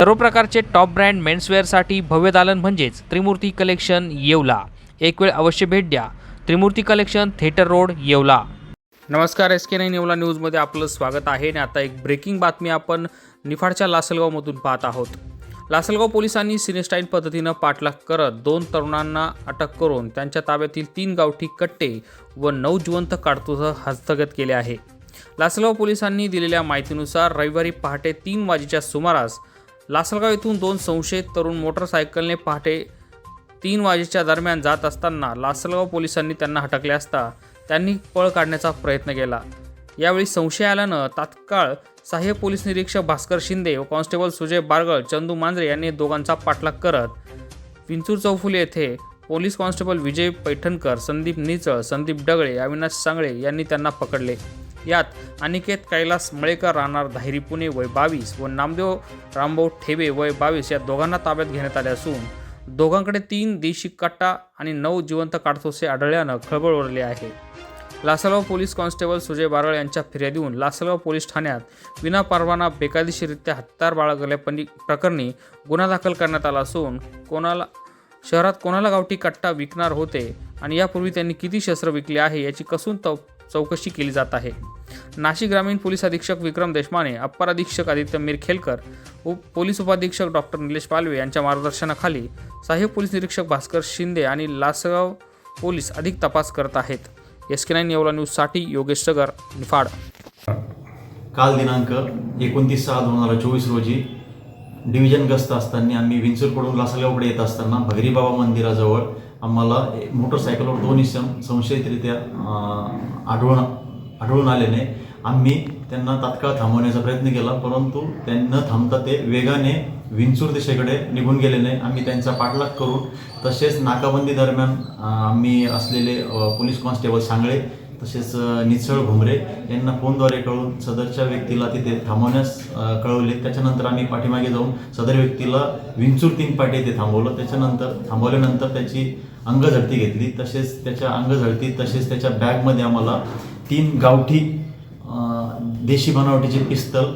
सर्व प्रकारचे top brand मेन्सवेअरसाठी भव्य दालन म्हणजेच त्रिमूर्ती कलेक्शन येवला. एक वेळ अवश्य भेट द्या. Trimurti collection theatre road Yeola. नमस्कार एस के नाईन येवला न्यूजमध्ये आपलं स्वागत आहे आणि आता एक ब्रेकिंग बातमी आपण निफाडच्या लासलगावमधून पाहत आहोत. लासलगाव पोलिसांनी सिनेस्टाईन पद्धतीनं पाठलाग करत दोन तरुणांना अटक करून त्यांच्या ताब्यातील तीन गावठी कट्टे व नऊ जिवंत काडतुस हस्तगत केले आहे. लासलगाव पोलिसांनी दिलेल्या माहितीनुसार रविवारी पहाटे तीन वाजेच्या सुमारास लासलगाव येथून दोन संशयित तरुण मोटरसायकलने पहाटे तीन वाजेच्या दरम्यान जात असताना लासलगाव पोलिसांनी त्यांना हटकले असता त्यांनी पळ काढण्याचा प्रयत्न केला. यावेळी संशय आल्यानं तात्काळ सहाय्यक पोलीस निरीक्षक भास्कर शिंदे व कॉन्स्टेबल सुजय बारगळ चंदू मांजरे यांनी दोघांचा पाठलाग करत विंचूर चौफुले येथे पोलीस कॉन्स्टेबल विजय पैठणकर संदीप निचळ संदीप डगळे अविनाश सांगळे यांनी त्यांना पकडले. यात अनिकेत कैलास मळेकर राहणार धायरी पुणे वय बावीस व नामदेव रामभाऊ ठेबे वय बावीस या दोघांना ताब्यात घेण्यात आले असून दोघांकडे तीन देशी कट्टा आणि नऊ जिवंत काडतोसे आढळल्यानं खळबळ उरली आहे. लासलगाव पोलीस कॉन्स्टेबल सुजय बारळ यांच्या फिर्यादीहून लासलगाव पोलीस ठाण्यात विनापरवाना बेकायदेशीररित्या हत्यार बाळगल्यापणी प्रकरणी गुन्हा दाखल करण्यात आला असून कोणाला शहरात कोणाला गावठी कट्टा विकणार होते आणि यापूर्वी त्यांनी किती शस्त्र विकले आहे याची कसून तप चौकशी केली जात आहे. नाशिक ग्रामीण पोलीस अधीक्षक विक्रम देशमाने अप्पर अधीक्षक आदित्य मिरखेलकर उप पोलीस उपाधीक्षक डॉक्टर निलेश पालवे यांच्या मार्गदर्शनाखाली सहाय्यक पोलीस निरीक्षक भास्कर शिंदे आणि लासगाव पोलीस अधिक तपास करत आहेत. एस के नाईन येवला न्यूजसाठी योगेश सगर निफाड. काल दिनांक एकोणतीस सहा दोन हजार चोवीस रोजी डिव्हिजन गस्त असताना आम्ही विंचूरकडून लासलगावकडे येत असताना भगरीबाबा मंदिराजवळ आम्हाला मोटरसायकलवर दोन इसम संशयितरित्या आढळून आढळून आल्याने आम्ही त्यांना तात्काळ थांबवण्याचा प्रयत्न केला परंतु त्यांना थांबता ते वेगाने विंचूर दिशेकडे निघून गेल्याने आम्ही त्यांचा पाठलाग करून तसेच नाकाबंदी दरम्यान आम्ही असलेले पोलीस कॉन्स्टेबल सांगळे तसेच निचळ निसळ घुमरे यांना फोनद्वारे कळून सदरच्या व्यक्तीला तिथे थांबवण्यास कळवले. त्याच्यानंतर आम्ही पाठीमागे जाऊन सदर व्यक्तीला विंचूर तीन पाटी येथे थांबवलं. त्याच्यानंतर थांबवल्यानंतर त्याची अंगझडती घेतली. तसेच त्याच्या अंगझळती तसेच त्याच्या बॅगमध्ये आम्हाला तीन गावठी देशी बनावटीचे पिस्तल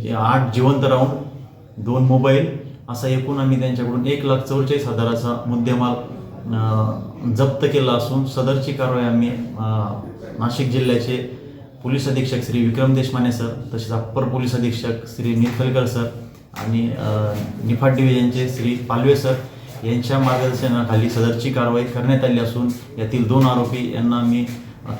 जे आठ जिवंत राऊंड दोन मोबाईल असा एकूण आम्ही त्यांच्याकडून एक लाख चौवेचाळीस हजाराचा मुद्देमाल जप्त केला असून सदरची कारवाई आम्ही नाशिक जिल्ह्याचे पोलीस अधीक्षक श्री विक्रम देशमाने सर तसेच अप्पर पोलीस अधीक्षक श्री निखलकर सर आणि अ, निफाड डिव्हिजनचे श्री पालवे सर यांच्या मार्गदर्शनाखाली सदरची कारवाई करण्यात आली असून यातील दोन आरोपी यांना मी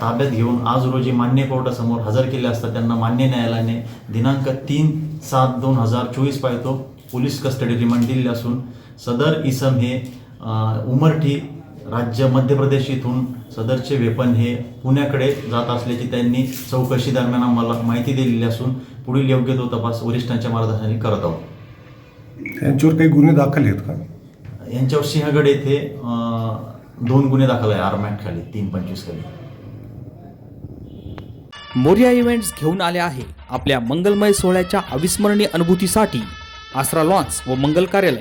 ताब्यात घेऊन आज रोजी मान्य कोर्टासमोर हजर केले असता त्यांना मान्य न्यायालयाने दिनांक तीन सात दोन हजार चोवीस पायतो पोलीस कस्टडी रिमांड दिली असून सदर इसम हे उमरठी राज्य मध्य प्रदेश इथून सदरचे वेपन हे पुण्याकडे जात असल्याची त्यांनी चौकशी दरम्यान आम्हाला माहिती दिलेली असून पुढील योग्य तो तपास वरिष्ठांच्या मार्गदर्शनाने करत आहोत. यांच्यावर काही गुन्हे दाखल आहेत का? यांच्यावर सिंहगड येथे दोन गुन्हे दाखल आहे आरमॅट खाली तीन पंचवीस खाली मोरिया इव्हेंट्स घेऊन आले आहे आपल्या मंगलमय सोहळ्याच्या अविस्मरणीय अनुभूतीसाठी आसरा लॉन्स व मंगल कार्यालय.